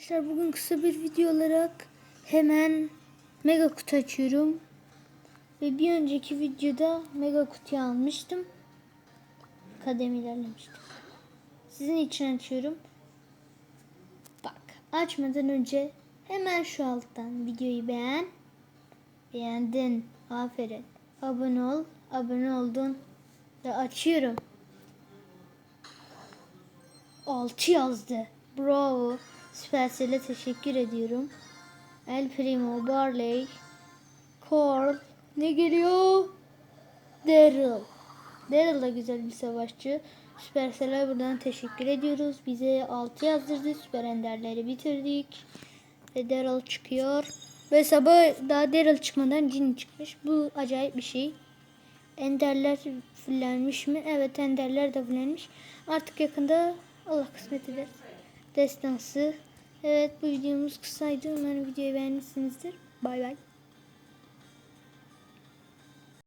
Arkadaşlar bugün kısa bir video olarak hemen mega kutu açıyorum. Ve bir önceki videoda mega kutuyu almıştım. Kadem ilerlemiştim. Sizin için açıyorum. Bak açmadan önce hemen şu alttan videoyu beğen. Beğendin. Aferin. Abone ol. Abone oldun. Ve açıyorum. 6 yazdı. Bravo. Supercell'e teşekkür ediyorum. El Primo, Barley, Carl. Ne geliyor? Daryl. Daryl da güzel bir savaşçı. Supercell'e buradan teşekkür ediyoruz. Bize 6 yazdırdı. Süper Ender'leri bitirdik. Ve Daryl çıkıyor. Ve sabah daha Daryl çıkmadan Jin çıkmış. Bu acayip bir şey. Enderler fullenmiş mi? Evet enderler de fullenmiş. Artık yakında Allah kısmet eder. Destansı. Evet bu videomuz kısaydı. Umarım videoyu beğenmişsinizdir. Bay bay.